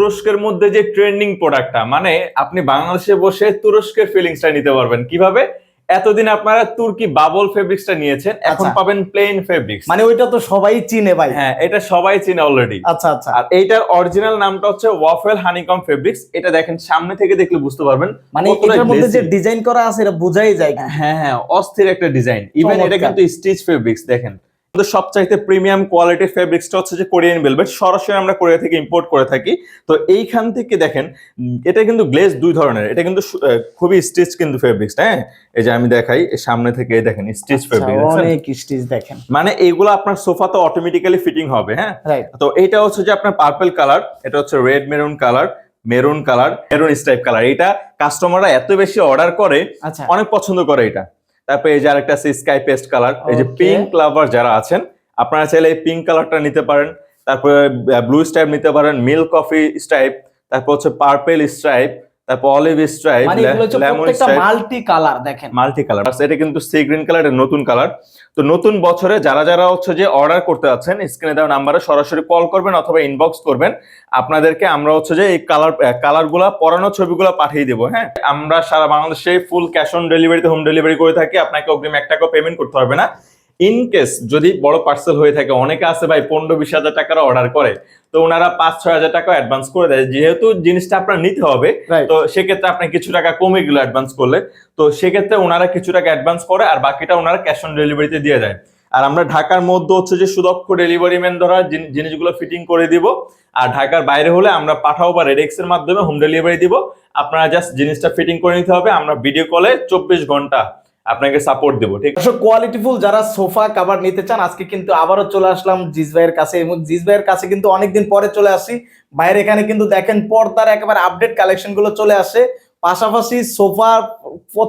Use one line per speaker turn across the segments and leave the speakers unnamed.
তুরস্কের মধ্যে যে ট্রেন্ডিং প্রোডাক্টটা মানে আপনি বাংলাদেশে বসে তুরস্কের ফিলিংসটা নিতে পারবেন। কীভাবে? এতদিন আপনারা তুর্কি বাবল ফেব্রিক্সটা নিয়েছেন এখন
আচ্ছা।
পাবেন প্লেন ফেব্রিক্স
মানে ওইটা তো সবাই চিনে ভাই।
হ্যাঁ এটা সবাই চিনে অলরেডি
আচ্ছা আচ্ছা।
আর এইটার অরিজিনাল নামটা হচ্ছে ওয়াফেল হানিকম ফেব্রিক্স এটা দেখেন সামনে থেকে দেখলে বুঝতে পারবেন
মানে এটার মধ্যে যে ডিজাইন করা আছে এটা বোঝাই যায়।
হ্যাঁ হ্যাঁ অস্থির একটা ডিজাইন ইভেন এটা কিন্তু স্টিচ ফেব্রিক্স দেখেন। আমাদের সবচাইতে প্রিমিয়াম কোয়ালিটির ফেব্রিক্সটা হচ্ছে যে কোরিয়ান ভেলভেট সরাসরি আমরা কোরিয়া থেকে ইম্পোর্ট করে থাকি। তো এইখান থেকে দেখেন এটা কিন্তু গ্লেজ দুই ধরনের। এটা কিন্তু খুবই স্টিচ কিন্তু ফেব্রিক্স হ্যাঁ? এই যে আমি দেখাই সামনে থেকে দেখেন স্টিচ
আচ্ছা,
ফেব্রিক্স
অনেক স্টিচ দেখেন।
মানে এইগুলো আপনার সোফাতে অটোমেটিক্যালি ফিটিং হবে হ্যাঁ? তো এটা হচ্ছে যে আপনার পার্পল কালার এটা হচ্ছে red maroon colour maroon colour maroon stripe colour এটা কাস্টমাররা এত বেশি অর্ডার করে
আচ্ছা।
অনেক পছন্দ করে এটা। তারপরে এই যে আরেকটা আছে স্কাই পেস্ট কালার এই যে পিঙ্ক লাভার যারা আছেন আপনারা চাইলে এই পিঙ্ক কালারটা নিতে পারেন তারপরে ব্লু স্ট্রাইপ নিতে পারেন মিল্ক কফি স্ট্রাইপ তারপর হচ্ছে পার্পেল স্ট্রাইপ তারপর অলিভ স্ট্রাইপ
হচ্ছে
লেমন স্ট্রাইপ
মাল্টি কালার দেখেন।
মাল্টি কালার এটা কিন্তু সি গ্রিন কালার নতুন কালার তো নতুন বছরে যারা যারা হচ্ছে যে অর্ডার করতে আছেন স্ক্রিনে দেওয়া নাম্বারে সরাসরি কল করবেন অথবা ইনবক্স করবেন। আপনাদেরকে আমরা হচ্ছে যে এই কালার কালারগুলা, পরানো ছবিগুলো পাঠিয়ে দেবো হ্যাঁ? আমরা সারা বাংলাদেশে ফুল ক্যাশ অন ডেলিভারিতে হোম ডেলিভারি করে থাকি, আপনাকে অগ্রিম এক টাকাও পেমেন্ট করতে হবে না। ইন কেস যদি বড় পার্সেল হয়ে থাকে অনেকে আছে ভাই পনেরো বিশ হাজার টাকার অর্ডার করে তো ওনারা পাঁচ ছয় হাজার টাকা অ্যাডভান্স করে দেয়। যেহেতু জিনিসটা আপনার নিতে হবে তো সেক্ষেত্রে আপনি কিছু টাকা কমে গেল অ্যাডভান্স করলে। তো সেক্ষেত্রে ওনারা কিছু টাকা অ্যাডভান্স করে আর বাকিটা ওনারা ক্যাশ অন ডেলিভারিতে দিয়ে দেয়। আর আমরা ঢাকার মধ্যে হচ্ছে যে সুদক্ষ ডেলিভারি ম্যান জিন- জিনিসগুলো ফিটিং করে দিব। আর ঢাকার বাইরে হলে আমরা পাঠাও বা রেডেক্স এর মাধ্যমে হোম ডেলিভারি দিব। আপনারা জাস্ট জিনিসটা ফিটিং করে নিতে হবে। আমরা ভিডিও কলে চব্বিশ ঘণ্টা আপনাকে সাপোর্ট দেবো ঠিক আছে?
কোয়ালিটিফুল যারা সোফা কাভার নিতে চান আজকে কিন্তু আবারও চলে আসলাম জিজ ভাইয়ের কাছে এবং জিজ ভাইয়ের কাছে কিন্তু অনেকদিন পরে চলে আসি। ভাইয়ের এখানে কিন্তু দেখেন পর্দার একেবারে আপডেট কালেকশনগুলো চলে আসে। পাশাপাশি সোফা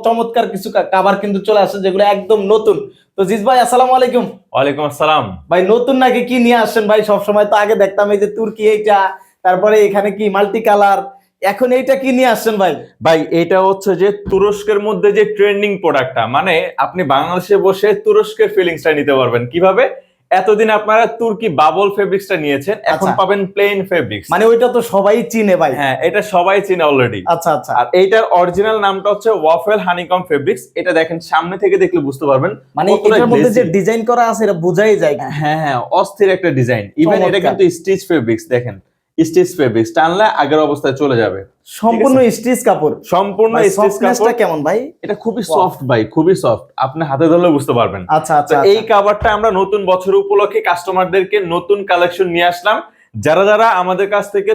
চমৎকার কিছু কাভার কিন্তু চলে আসে যেগুলো একদম নতুন। তো জিজ ভাই আসসালামু আলাইকুম।
ওয়ালাইকুম আসসালাম।
ভাই নতুন নাকি কি নিয়ে আসছেন ভাই? সবসময় তো আগে দেখতাম এই যে তুর্কি এইটা তারপরে এখানে কি মাল্টি কালার এখন এইটা কি নিয়ে আসছেন ভাই?
ভাই এটা হচ্ছে যে তুরস্কের মধ্যে যে ট্রেন্ডিং প্রোডাক্টটা মানে আপনি বাংলাদেশে বসে তুরস্কের ফিলিংসটা নিতে পারবেন। কীভাবে? এতদিন আপনারা তুর্কি বাবল ফেব্রিক্সটা নিয়েছেন এখন
আচ্ছা।
পাবেন প্লেন ফেব্রিক্স
মানে ওইটা তো সবাই চিনে ভাই।
হ্যাঁ এটা সবাই চিনে অলরেডি
আচ্ছা আচ্ছা।
আর এইটার অরিজিনাল নামটা হচ্ছে ওয়াফেল হানিকম ফেব্রিক্স এটা দেখেন সামনে থেকে দেখলে বুঝতে পারবেন
মানে এটার মধ্যে যে ডিজাইন করা আছে এটা বোঝাই যায়।
হ্যাঁ হ্যাঁ অস্থির একটা ডিজাইন ইভেন এটা কিন্তু স্টিচ ফেব্রিক্স দেখেন। স্টিচ ফেব্রিক্স টানলে আগের অবস্থায় চলে যাবে।
সম্পূর্ণ স্টিচ কাপড়।
সম্পূর্ণ স্টিচ
softness-টা কেমন ভাই?
এটা খুবই সফট ভাই খুবই সফট আপনি হাতে ধরলে বুঝতে পারবেন।
আচ্ছা আচ্ছা
এই কাভারটা আমরা নতুন বছর উপলক্ষে কাস্টমারদেরকে নতুন কালেকশন নিয়ে আসলাম। যারা যারা আমাদের কাছ থেকে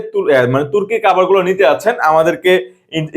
মানে তুর্কি কাভারগুলো নিতে আছেন আমাদেরকে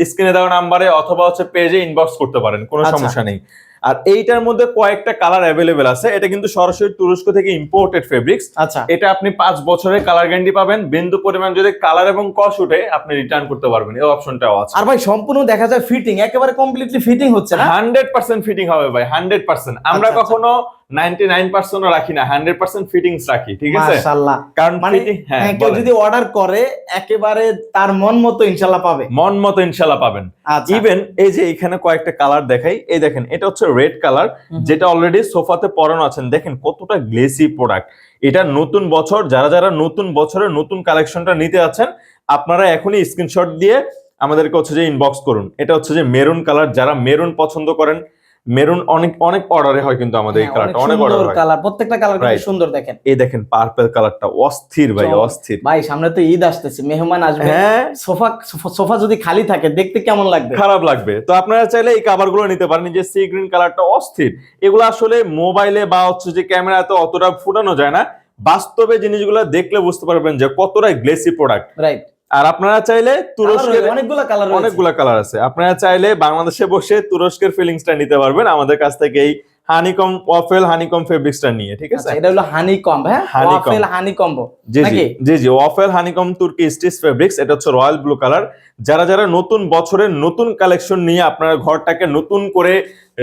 স্ক্রিনে দেওয়া নাম্বারে অথবা হচ্ছে পেজে ইনবক্স করতে পারেন। কোনো
আচ্ছা।
সমস্যা নেই। আর এইটার মধ্যে কয়েকটা কালার অ্যাভেলেবেল আছে। এটা কিন্তু সরাসরি তুরস্ক থেকে ইম্পোর্টেড ফেব্রিক্স
আচ্ছা।
এটা আপনি পাঁচ বছরের কালার গ্যারান্টি পাবেন। বিন্দু পরিমাণ যদি কালার এবং কস উঠে আপনি রিটার্ন করতে পারবেন। এই অপশনটাও আছে।
আর ভাই সম্পূর্ণ দেখা যায় ফিটিং একেবারে কমপ্লিটলি ফিটিং হচ্ছে না?
হান্ড্রেড পার্সেন্ট ফিটিং হবে ভাই হান্ড্রেড পার্সেন্ট আমরা
আচ্ছা, আচ্ছা।
কখনো নাইনটি নাইন পার্সেন্ট রাখি না হান্ড্রেড পার্সেন্ট ফিটিংস রাখি ঠিক আছে?
মাশাআল্লাহ।
কারণ
মানে
হ্যাঁ
হ্যাঁ, কেউ যদি অর্ডার করে একেবারে তার মন মতো পাবে।
মন মতো পাবেন।
আচ্ছা।
ইভেন এই যে এখানে কয়েকটা কালার দেখাই এই দেখেন এটা হচ্ছে রেড কালার যেটা অলরেডি সোফাতে পরানো আছেন। দেখেন কতটা গ্লেসি প্রোডাক্ট এটা নতুন বছর যারা যারা নতুন বছরের নতুন কালেকশনটা নিতে আছেন আপনারা এখনই স্ক্রিনশট দিয়ে আমাদেরকে হচ্ছে যে ইনবক্স করুন। এটা হচ্ছে যে মেরুন কালার যারা মেরুন পছন্দ করেন মেরুন অনেক অনেক অর্ডারে হয় কিন্তু আমাদের এই
হ্যাঁ,
কালারটা
অনেক
অনেক অর্ডার হয়।
কালার প্রত্যেকটা কালার কিন্তু সুন্দর দেখেন।
এই দেখেন পার্পল কালারটা অস্থির ভাই অস্থির।
ভাই সামনে তো ঈদ আসতেছে মেহমান আসবে।
হ্যাঁ।
সোফা সোফা- যদি খালি থাকে দেখতে কেমন লাগবে?
খারাপ লাগবে। তো আপনারা চাইলে এই কাভারগুলো নিতে পারেন যে সি গ্রিন কালারটা অস্থির। এগুলো আসলে মোবাইলে বা হচ্ছে যে ক্যামেরাতে অতটা ফুটানো যায় না। বাস্তবে জিনিসগুলো দেখলে বুঝতে পারবেন যে কতটা গ্লেসি প্রোডাক্ট
রাইট
আর আপনারা চাইলে তুরস্কের
অনেকগুলো কালার
অনেকগুলো কালার আছে। আপনারা চাইলে বাংলাদেশে বসে তুরস্কের ফিলিংসটা নিতে পারবেন। আমাদের কাছ থেকে এই হানিকম ওয়াফেল হানিকম ফেব্রিক্সটা নিয়ে ঠিক আছে?
আচ্ছা এটা হলো হানি কম হ্যাঁ ওয়াফেল হানি কম্বো
জি জি জি জি ওয়াফেল হানিকম তুর্কি স্টিচ ফেব্রিক্স এটা হচ্ছে রয়্যাল ব্লু কালার। যারা যারা নতুন বছরের নতুন কালেকশন নিয়ে আপনার ঘরটাকে নতুন করে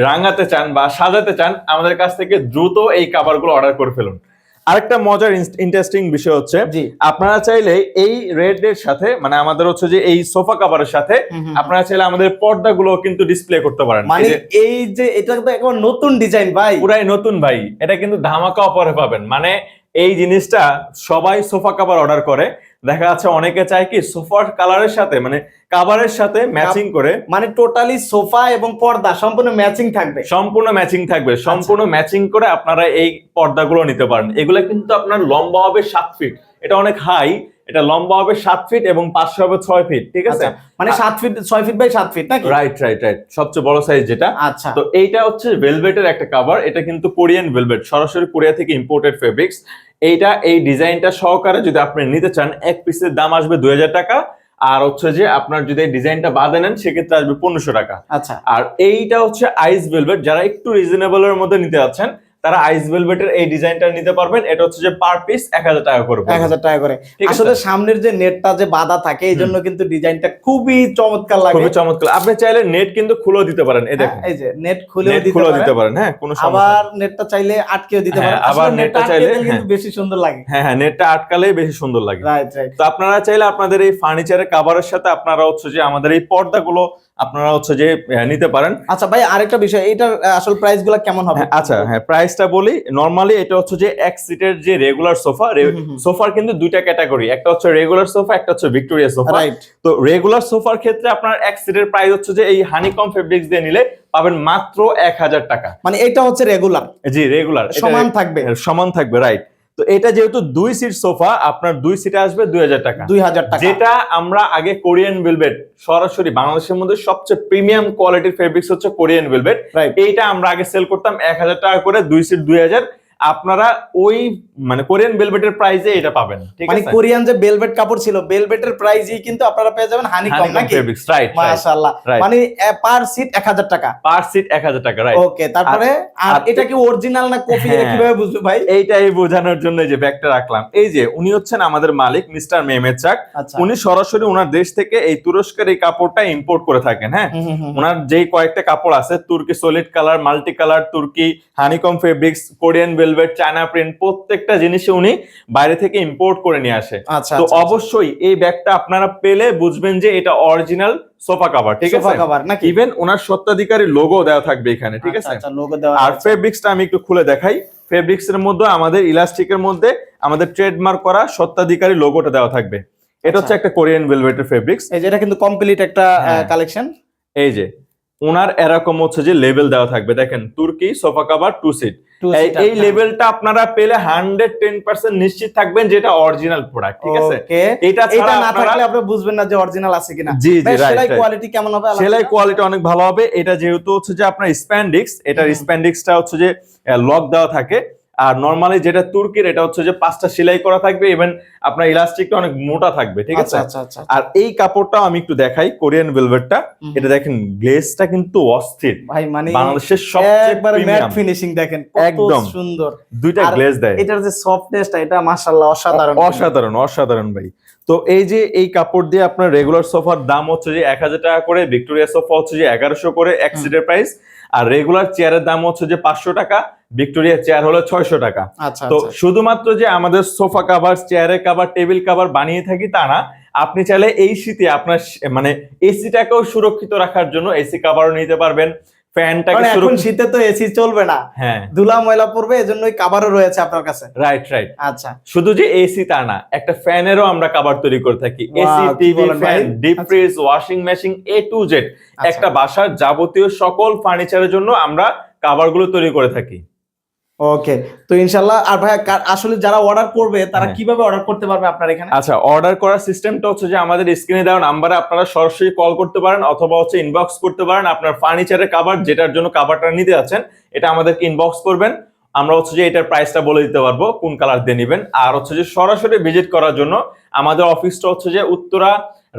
রাঙাতে চান বা সাজাতে চান আমাদের কাছ থেকে দ্রুত এই কাভারগুলো অর্ডার করে ফেলুন। আরেকটা মজার ইন্টারেস্টিং বিষয় হচ্ছে আপনারা চাইলে এই রেড এর সাথে মানে আমাদের হচ্ছে যে এই সোফা কাভারের সাথে আপনারা চাইলে আমাদের পর্দাগুলো কিন্তু ডিসপ্লে করতে পারেন।
মানে
এই যে
এই যে এটা তো একবার নতুন ডিজাইন ভাই।
পুরাই নতুন ভাই। এটা কিন্তু ধামাকা অফারে পাবেন। মানে এই জিনিসটা সবাই সোফা কাভার অর্ডার করে। দেখা যাচ্ছে অনেকে চায় কি সোফার কালারের সাথে মানে কাভারের সাথে ম্যাচিং করে।
মানে টোটালি সোফা এবং পর্দা সম্পূর্ণ ম্যাচিং থাকবে।
সম্পূর্ণ ম্যাচিং থাকবে। সম্পূর্ণ ম্যাচিং করে আপনারা এই পর্দাগুলো নিতে পারেন। এগুলো কিন্তু আপনার লম্বা হবে সাত ফিট এটা অনেক হাই এটা লম্বা হবে সাত ফিট এবং পাঁচশো হবে ছয় ফিট ঠিক আছে?
আচ্ছা, মানে সাত ফিট ছয় ফিট বাই সাত ফিট নাকি?
রাইট রাইট রাইট সবচেয়ে বড় সাইজ যেটা।
আচ্ছা।
তো এইটা হচ্ছে ভেলভেটের একটা কাভার এটা কিন্তু কোরিয়ান ভেলভেট সরাসরি কোরিয়া থেকে ইম্পোর্টেড ফেব্রিক্স এইটা এই ডিজাইনটা সহকারে যদি আপনি নিতে চান এক পিসের দাম আসবে দুই হাজার টাকা। আর হচ্ছে যে আপনার যদি এই ডিজাইনটা বাদে নেন সেক্ষেত্রে আসবে পনেরোশো টাকা।
আচ্ছা।
আর এইটা হচ্ছে আইস ভেলভেট যারা একটু রিজনেবল এর মধ্যে নিতে যাচ্ছেন তারা আইস ভেলভেটের এই ডিজাইনটা নিতে পারবেন। এটা হচ্ছে যে পার পিস এক হাজার টাকা করে
এক হাজার টাকা করে। আসলে সামনের যে নেটটা যে বাধা থাকে এই জন্য কিন্তু ডিজাইনটা খুবই চমৎকার লাগে।
খুবই চমৎকার। আপনি চাইলে নেট কিন্তু খুলেও দিতে পারেন। এই দেখেন।
হ্যাঁ, এই যে নেট খুলেও দিতে
খুলেও দিতে
পারেন।
পারেন হ্যাঁ কোনো সমস্যা
আবার নেটটা চাইলে আটকেও দিতে
হ্যাঁ,
পারেন।
আবার নেটটা
চাইলে কিন্তু বেশি সুন্দর লাগে।
হ্যাঁ হ্যাঁ নেটটা আটকালেই বেশি সুন্দর লাগে।
রাইট রাইট
তো আপনারা চাইলে আপনাদের এই ফার্নিচারের কাভারের সাথে আপনারা হচ্ছে যে আমাদের এই পর্দাগুলো আপনারা হচ্ছে যে নিতে পারেন।
আচ্ছা ভাই আরেকটা বিষয় এটার আসল প্রাইসগুলো কেমন হবে?
হ্যাঁ, আচ্ছা হ্যাঁ প্রাইসটা বলি নর্মালি এটা হচ্ছে যে এক সিটের যে রেগুলার সোফা। সোফার কিন্তু দুইটা ক্যাটাগরি একটা হচ্ছে রেগুলার সোফা একটা হচ্ছে ভিক্টোরিয়া সোফা
রাইট
তো রেগুলার সোফার ক্ষেত্রে আপনার এক সিটের প্রাইস হচ্ছে যে এই হানিকম ফেব্রিক্স দিয়ে নিলে পাবেন মাত্র এক হাজার টাকা।
মানে এটা হচ্ছে রেগুলার
জি রেগুলার
সমান থাকবে।
সমান থাকবে রাইট তো এটা যেহেতু দুই সিট সোফা আপনার দুই সিটে আসবে দুই হাজার টাকা।
দুই হাজার টাকা।
যেটা আমরা আগে কোরিয়ান ভেলভেট সরাসরি বাংলাদেশের মধ্যে সবচেয়ে প্রিমিয়াম কোয়ালিটির ফেব্রিক্স হচ্ছে কোরিয়ান ভেলভেট এইটা আমরা আগে সেল করতাম এক হাজার টাকা করে দুই সিট দুই হাজার। আপনারা ওই মানে কোরিয়ান ভেলভেটের প্রাইসে এটা পাবেন ঠিক
মানে
আছে?
কোরিয়ান যে বেলভেট কাপড় ছিল বেলভেটের প্রাইসই কিন্তু আপনারা পেয়ে যাবেন হানি কম নাকি?
রাইট
মাশাআল্লাহ। মানে পার সিট এক হাজার টাকা।
পার সিট এক হাজার টাকা রাইট
ওকে তারপরে আর এটা কি অরিজিনাল না কপি
হ্যাঁ।
কীভাবে বুঝব ভাই?
এইটাই বোঝানোর জন্য এই যে ব্যাগটা রাখলাম। এই যে উনি হচ্ছেন আমাদের মালিক মিস্টার মেহমেদ চাক উনি সরাসরি ওনার দেশ থেকে এই তুরস্কের এই কাপড়টা ইম্পোর্ট করে থাকেন হ্যাঁ। ওনার যেই কয়েকটা কাপড় আছে তুর্কি সলিড কালার মাল্টি কালার তুর্কি honeycomb fabrics Korean velvet China print প্রত্যেকটা জিনিসে উনি বাইরে থেকে ইম্পোর্ট করে নিয়ে আসে।
আচ্ছা
তো
আচ্ছা,
অবশ্যই এই ব্যাগটা আপনারা পেলে বুঝবেন যে এটা অরিজিনাল সোফা কাভার ঠিক আছে?
সোফা কভার নাকি?
ইভেন ওনার সত্ত্বাধিকারী লোগো দেওয়া থাকবে এখানে ঠিক আছে?
আচ্ছা লোগো দেওয়া
আর ফেব্রিক্সটা আমি একটু খুলে দেখাই। ফেব্রিক্স এর মধ্যে আমাদের ইলাস্টিকের মধ্যে আমাদের ট্রেডমার্ক করা সত্ত্বাধিকারী লোগোটা দেওয়া থাকবে। এটা হচ্ছে
আচ্ছা।
একটা কোরিয়ান ভেলভেটের ফেব্রিক্স
এই যে এটা কিন্তু কমপ্লিট একটা
হ্যাঁ।
কালেকশন
এই যে ওনার এরকম হচ্ছে যে লেভেল দেওয়া থাকবে। দেখেন তুর্কি সোফা কাভার টু সিট এই লেভেলটা আপনারা পেলে হান্ড্রেড টেন পার্সেন্ট নিশ্চিত থাকবেন যেটা অরিজিনাল প্রোডাক্ট ঠিক আছে? এটা
এটা না থাকলে আপনি বুঝবেন না যে অরিজিনাল আছে কিনা।
জি জি
সেলাই কোয়ালিটি কেমন হবে
সেলাই কোয়ালিটি অনেক ভালো হবে। এটা যেহেতু হচ্ছে যে আপনার স্প্যান্ডিক্স এটার। স্প্যান্ডিক্সটা হচ্ছে যে লক দেওয়া থাকে। আর নর্মালি যেটা তুর্কির এটা হচ্ছে যে পাঁচটা সেলাই করা থাকবে ইভেন আপনার ইলাস্টিকটা অনেক মোটা থাকবে ঠিক আছে?
আচ্ছা আচ্ছা আচ্ছা
আর এই কাপড়টাও আমি একটু দেখাই কোরিয়ান ভেলভেটটা। এটা দেখেন গ্লেসটা কিন্তু অস্থির।
ভাই মানে
বাংলাদেশের সবচেয়ে
একবারে ম্যাট ফিনিশিং দেখেন কত
একদম।
সুন্দর।
দুইটা
গ্লেস
গ্লেজ দেয়।
এটার যে সফটনেসটা এটা মাশাআল্লাহ অসাধারণ।
অসাধারণ অসাধারণ ভাই। তো এই যে এই কাপড় দিয়ে আপনার রেগুলার সোফার দাম হচ্ছে যে এক হাজার টাকা করে ভিক্টোরিয়া সোফা হচ্ছে যে এগারোশো করে এক। সিটের প্রাইস আর রেগুলার চেয়ারের দাম হচ্ছে যে পাঁচশো টাকা ভিক্টোরিয়া চেয়ার হলো ছয়শো টাকা।
আচ্ছা
তো
আচ্ছা।
শুধুমাত্র যে আমাদের সোফা কাভার চেয়ারের কাভার টেবিল কাভার বানিয়ে থাকি তা না আপনি চাইলে এই শীতে আপনার মানে এসিটাকেও সুরক্ষিত রাখার জন্য এসি কাভারও নিতে পারবেন। ফ্যানটাকে
এখন শীতে তো এসি চলবে না।
হ্যাঁ।
ধুলা ময়লা পড়বে এজন্য ওই কাবারও রয়েছে আপনার কাছে।
রাইট রাইট
আচ্ছা।
শুধু যে এসি তা না একটা ফ্যানেরও আমরা কাভার তৈরি করে থাকি। AC TV fan deep. Fridge washing machine A to Z. একটা বাসার যাবতীয় সকল ফার্নিচারের জন্য আমরা কাভারগুলো তৈরি করে থাকি।
ওকে তো ইনশাল্লাহ আর ভাই আসলে যারা অর্ডার করবে তারা
হ্যাঁ।
কীভাবে অর্ডার করতে পারবে আপনার এখানে?
আচ্ছা অর্ডার করার সিস্টেমটা হচ্ছে যে আমাদের স্ক্রিনে দেওয়া নাম্বারে আপনারা সরাসরি কল করতে পারেন অথবা হচ্ছে ইনবক্স করতে পারেন। আপনার ফার্নিচারের কাভার যেটার জন্য কাভারটা নিতে যাচ্ছেন এটা আমাদেরকে ইনবক্স করবেন। আমরা হচ্ছে যে এটার প্রাইসটা বলে দিতে পারব কোন কালার দিয়ে নেবেন। আর হচ্ছে যে সরাসরি ভিজিট করার জন্য আমাদের অফিসটা হচ্ছে যে উত্তরা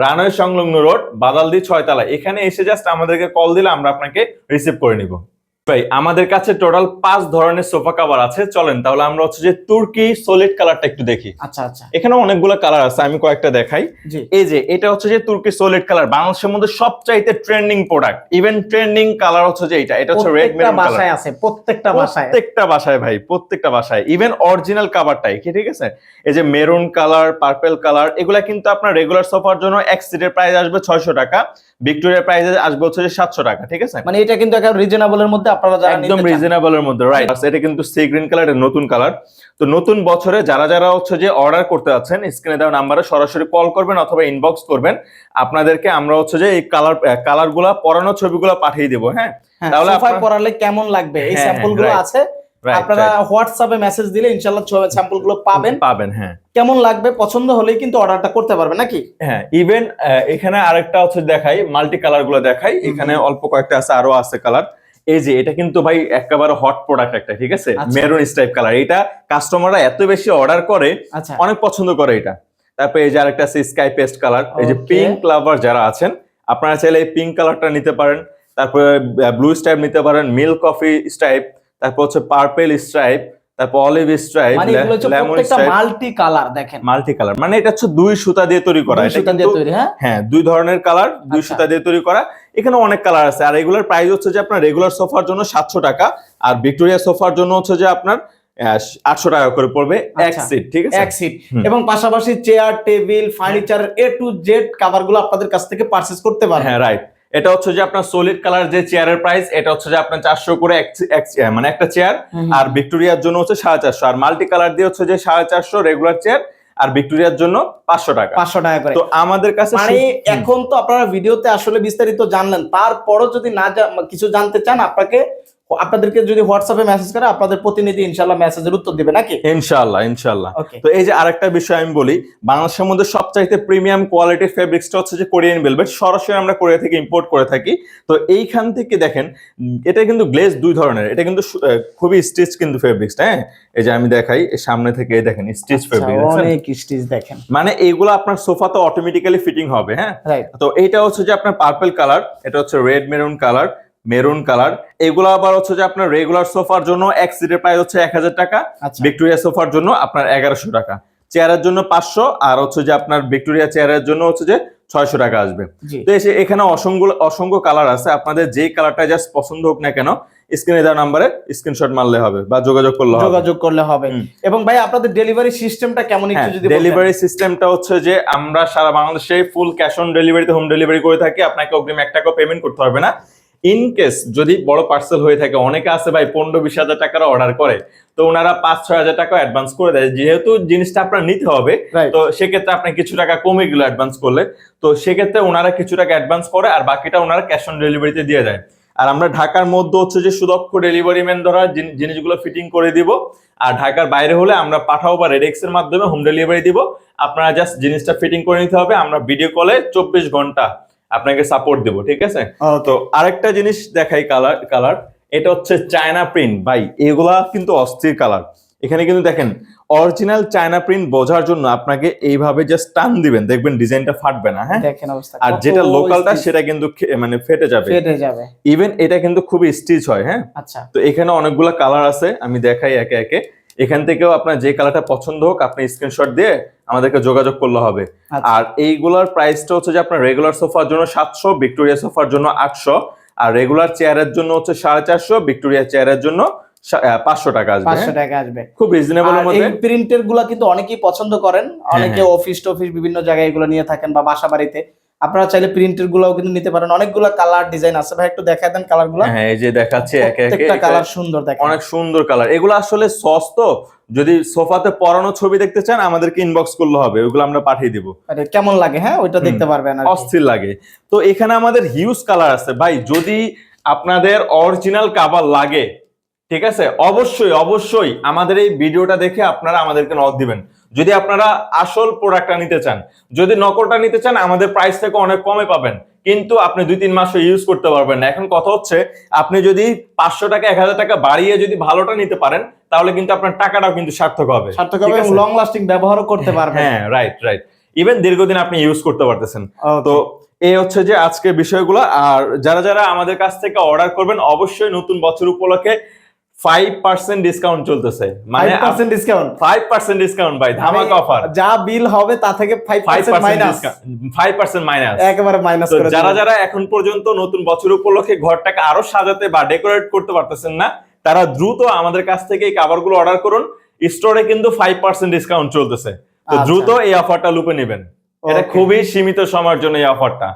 রানওয়ে সংলগ্ন রোড বাদালদি ছয়তলা। এখানে এসে জাস্ট আমাদেরকে কল দিলে আমরা আপনাকে রিসিভ করে নিব। ভাই আমাদের কাছে টোটাল পাঁচ ধরনের সোফা কাভার আছে। চলেন তাহলে আমরা হচ্ছে যে তুর্কি সলিড কালারটা একটু দেখি।
আচ্ছা আচ্ছা।
এখানে অনেকগুলো কালার আছে আমি কয়েকটা দেখাই। এই যে এটা হচ্ছে যে তুর্কি সলিড কালার বাংলাদেশের মধ্যে সবচাইতে trending product even trending colour হচ্ছে যে এটা। এটা হচ্ছে রেড মেরুন কালার
বাসায় আছে প্রত্যেকটা বাসায়।
প্রত্যেকটা বাসায় ভাই প্রত্যেকটা বাসায়। ইভেন অরিজিনাল কাভারটাই কি ঠিক আছে? এই যে মেরুন কালার পার্পল কালার এগুলা কিন্তু আপনার রেগুলার সোফার জন্য এক সিটের প্রাইস আসবে ছয়শো টাকা। ভিক্টোরিয়া প্রাইস আসবে হচ্ছে সাতশো টাকা ঠিক আছে?
মানে এটা কিন্তু একটা রিজনেবল এর মধ্যে আপনারা যারা
একদম
নিতে চান।
রিজনেবল এর মধ্যে রাইট এটা কিন্তু সি গ্রিন কালারের নতুন কালার তো নতুন বছরে যারা যারা হচ্ছে যে অর্ডার করতে আছেন স্ক্রিনে দেওয়া নাম্বারে সরাসরি কল করবেন অথবা ইনবক্স করবেন। আপনাদেরকে আমরা হচ্ছে যে এই কালার কালারগুলা পরানো ছবিগুলো পাঠিয়ে দেবো হ্যাঁ?
হ্যাঁ,
তাহলে
পরালে কেমন লাগবে? এই
হ্যাঁ,
স্যাম্পল আছে
right,
আপনারা হোয়াটসঅ্যাপে মেসেজ দিলে ইনশাআল্লাহ স্যাম্পলগুলো পাবেন।
পাবেন হ্যাঁ।
কেমন লাগবে? পছন্দ হলেই কিন্তু অর্ডারটা করতে পারবেন নাকি?
হ্যাঁ ইভেন এখানে আরেকটা হচ্ছে দেখাই মাল্টি কালারগুলো দেখাই। এখানে অল্প কয়েকটা আছে আরও আছে কালার এই যে এটা কিন্তু ভাই একেবারে হট প্রোডাক্ট একটা ঠিক আছে। মেরুন স্টাইপ কালার এটা কাস্টমাররা এত বেশি অর্ডার করে
আচ্ছা।
অনেক পছন্দ করে এটা। তারপরে এই যে আরেকটা আছে স্কাই পেস্ট কালার এই যে পিঙ্ক লাভার যারা আছেন আপনারা চাইলে এই পিঙ্ক কালারটা নিতে পারেন। তারপরে ব্লু স্ট্রাইপ নিতে পারেন মিল্ক কফি স্ট্রাইপ তারপর হচ্ছে পার্পেল স্ট্রাইপ তারপর অলিভ স্ট্রাইপ
মানে এগুলো হচ্ছে প্রত্যেকটা মাল্টি কালার দেখেন।
মাল্টি কালার মানে এটা হচ্ছে দুই সুতা দিয়ে তৈরি করা। এটা
সুতা দিয়ে তৈরি হ্যাঁ?
হ্যাঁ দুই ধরনের কালার দুই
আচ্ছা।
সুতা দিয়ে তৈরি করা। এখানে অনেক কালার আছে। আর এগুলোর প্রাইস হচ্ছে যে আপনার রেগুলার সোফার জন্য সাতশো টাকা আর ভিক্টোরিয়া সোফার জন্য হচ্ছে যে আপনার আটশো টাকা করে পড়বে এক
আচ্ছা।
সিট ঠিক আছে?
এক সিট এবং পাশাপাশি chair table furniture A to Z কাভারগুলো আপনাদের কাছ থেকে পারচেজ করতে পারবেন।
হ্যাঁ রাইট এটা হচ্ছে যে আপনার সলিড কালার যে চেয়ারের প্রাইস এটা হচ্ছে যে আপনার চারশো করে মানে একটা চেয়ার আর ভিক্টোরিয়ার জন্য হচ্ছে সাড়ে চারশো। আর মাল্টি কালার দিয়ে হচ্ছে যে সাড়ে চারশো রেগুলার চেয়ার আর ভিক্টোরিয়ার জন্য পাঁচশো টাকা।
পাঁচশো টাকা করে।
তো আমাদের কাছে
মানে এখন তো আপনারা ভিডিওতে আসলে বিস্তারিত জানলেন। তারপরও যদি না কিছু জানতে চান আপনাকে আপনাদেরকে যদি হোয়াটসঅ্যাপে মেসেজ করে আপনাদের প্রতিনিধি ইনশাল্লাহ মেসেজের উত্তর দিবে নাকি?
ইনশাল্লাহ ইনশাল্লাহ তো এই যে আরেকটা বিষয় আমি বলি বাংলাদেশের মধ্যে সবচাইতে প্রিমিয়াম কোয়ালিটির ফেব্রিক্সটা হচ্ছে যে কোরিয়ান ভেলভেট সরাসরি আমরা কোরিয়া থেকে ইম্পোর্ট করে থাকি। তো এইখান থেকে দেখেন এটা কিন্তু গ্লেজ দুই ধরনের এটা কিন্তু খুবই স্টিচ কিন্তু ফেব্রিক্সটা হ্যাঁ? এই যে আমি দেখাই সামনে থেকে দেখেন স্টিচ ফেব্রিক
আচ্ছা, অনেক স্টিচ দেখেন।
মানে এইগুলো আপনার সোফা তো অটোমেটিক্যালি ফিটিং হবে হ্যাঁ? তো এইটা হচ্ছে যে আপনার পার্পল কালার এটা হচ্ছে red maroon colour maroon colour. এগুলো আবার হচ্ছে যে আপনার রেগুলার সোফার জন্য এক সিটের প্রাইস হচ্ছে এক হাজার টাকা।
আচ্ছা।
ভিক্টোরিয়া সোফার জন্য আপনার এগারোশো টাকা। চেয়ারের জন্য পাঁচশো আর হচ্ছে যে আপনার ভিক্টোরিয়া চেয়ারের জন্য হচ্ছে যে ছয়শো টাকা আসবে। তো এসে এখানে অসংখ্য অসংখ্য কালার আছে। আপনাদের যেই কালারটা জাস্ট পছন্দ হোক না কেন স্ক্রিনে দেওয়া নাম্বারে স্ক্রিনশট মারলে হবে বা যোগাযোগ করলে হবে।
যোগাযোগ করলে হবে। এবং ভাই আপনাদের ডেলিভারি সিস্টেমটা কেমন একটু যদি বলতেন।
ডেলিভারি সিস্টেমটা হচ্ছে যে আমরা সারা বাংলাদেশে ফুল ক্যাশ অন ডেলিভারিতে হোম ডেলিভারি করে থাকি। আপনাকে অগ্রিম এক টাকা পেমেন্ট করতে হবে না। ইন কেস যদি বড় পার্সেল হয়ে থাকে অনেকে আছে ভাই পনেরো বিশ হাজার টাকার অর্ডার করে তো ওনারা পাঁচ ছয় হাজার টাকা অ্যাডভান্স করে দেয়। যেহেতু জিনিসটা আপনার নিতে হবে তো সেক্ষেত্রে আপনি কিছু টাকা কমে গেল অ্যাডভান্স করলে তো সেক্ষেত্রে ওনারা কিছু টাকা অ্যাডভান্স করে আর বাকিটা ওনারা ক্যাশ অন ডেলিভারিতে দিয়ে দেয় আর আমরা ঢাকার মধ্যে হচ্ছে যে সুদক্ষ ডেলিভারি ম্যান জিন- জিনিসগুলো ফিটিং করে দিব আর ঢাকার বাইরে হলে আমরা পাঠাও বা রেডেক্স এর মাধ্যমে হোম ডেলিভারি দিব। আপনারা জাস্ট জিনিসটা ফিটিং করে নিতে হবে আমরা ভিডিও কলে চব্বিশ ঘণ্টা আপনাকে সাপোর্ট দেবো ঠিক আছে? তো আরেকটা জিনিস দেখাই কালার কালার এটা হচ্ছে চায়না প্রিন্ট ভাই এগুলা কিন্তু অস্থির কালার এখানে কিন্তু দেখেন অরিজিনাল চায়না প্রিন্ট বোঝার জন্য আপনাকে এইভাবে জাস্ট টান দিবেন। দেখবেন ডিজাইনটা ফাটবে না হ্যাঁ?
দেখেন অবস্থা
আর যেটা লোকালটা সেটা কিন্তু মানে ফেটে যাবে।
ফেটে যাবে।
ইভেন এটা কিন্তু খুবই স্টিচ হয় হ্যাঁ?
আচ্ছা।
তো এখানে অনেকগুলা কালার আছে আমি দেখাই একে একে। এখান থেকেও আপনার যে কালারটা পছন্দ হোক আপনি স্ক্রিনশট দিয়ে আমাদেরকে যোগাযোগ করলে হবে
আচ্ছা।
আর এইগুলার প্রাইসটা হচ্ছে যে আপনার রেগুলার সোফার জন্য সাতশো ভিক্টোরিয়া সোফার জন্য আটশো আর রেগুলার চেয়ারের জন্য হচ্ছে সাড়ে চারশো ভিক্টোরিয়া চেয়ারের জন্য পাঁচশো টাকা আসবে
পাঁচশো
হ্যাঁ?
টাকা আসবে
খুব রিজনেবল
এই
মধ্যে
প্রিন্টেরগুলা কিন্তু অনেকেই পছন্দ করেন অনেকে
হ্যাঁ।
অফিস টফিস বিভিন্ন জায়গায় এগুলো নিয়ে থাকেন বা বাসা বাড়িতে আপনারা চাইলে প্রিন্টের গুলাও কিন্তু নিতে পারেন। অনেকগুলা কালার ডিজাইন আছে। ভাই একটু দেখায় দেন কালারগুলো।
হ্যাঁ এই যে দেখাচ্ছে একে একে
প্রত্যেকটা
এটা
কালার সুন্দর দেখেন
অনেক সুন্দর কালার এগুলো আসলে সস তো। যদি সোফাতে পরানো ছবি দেখতে চান আমাদেরকে ইনবক্স করলে হবে। ওগুলো আমরা পাঠিয়ে দিব।
আরে কেমন লাগে হ্যাঁ? ওইটা দেখতে পারবেন
অস্থির লাগে। তো এখানে আমাদের হিউজ কালার আছে। ভাই যদি আপনাদের অরিজিনাল কাভার লাগে ঠিক আছে? অবশ্যই অবশ্যই আমাদের এই ভিডিওটা দেখে আপনারা আমাদেরকে নক দিবেন। যদি আপনারা আসল প্রোডাক্টটা নিতে চান যদি নকলটা নিতে চান আমাদের প্রাইস থেকে অনেক কমে পাবেন। কিন্তু আপনি দুই তিন মাস ইউজ করতে পারবেন এখন কথা হচ্ছে আপনি যদি পাঁচশো টাকা এক হাজার টাকা বাড়িয়ে যদি ভালোটা নিতে পারেন তাহলে কিন্তু আপনার টাকাটাও কিন্তু সার্থক হবে।
সার্থক হবে লং লাস্টিং ব্যবহারও করতে পারবেন।
হ্যাঁ রাইট রাইট ইভেন দীর্ঘদিন আপনি ইউজ করতে পারতেছেন। তো এই হচ্ছে যে আজকে বিষয়গুলো। আর যারা যারা আমাদের কাছ থেকে অর্ডার করবেন অবশ্যই নতুন বছর উপলক্ষে ফাইভ পার্সেন্ট ডিসকাউন্ট চলতেছে। মানে
5% ডিসকাউন্ট
ফাইভ পার্সেন্ট ডিসকাউন্ট ভাই ধামাকা অফার
যা বিল হবে তা থেকে
five percent
minus
five percent minus
একেবারে মাইনাস
যারা যারা এখন পর্যন্ত নতুন বছর উপলক্ষে ঘরটাকে আরও সাজাতে বা ডেকোরেট করতে পারতেছেন না তারা দ্রুত আমাদের কাছ থেকে এই কাভারগুলো অর্ডার করুন। স্টোরে কিন্তু ফাইভ পার্সেন্ট ডিসকাউন্ট চলতেছে। তো
আচ্ছা।
দ্রুত এই অফারটা লুপে নেবেন। এটা খুবই সীমিত সময়ের জন্য এই অফারটা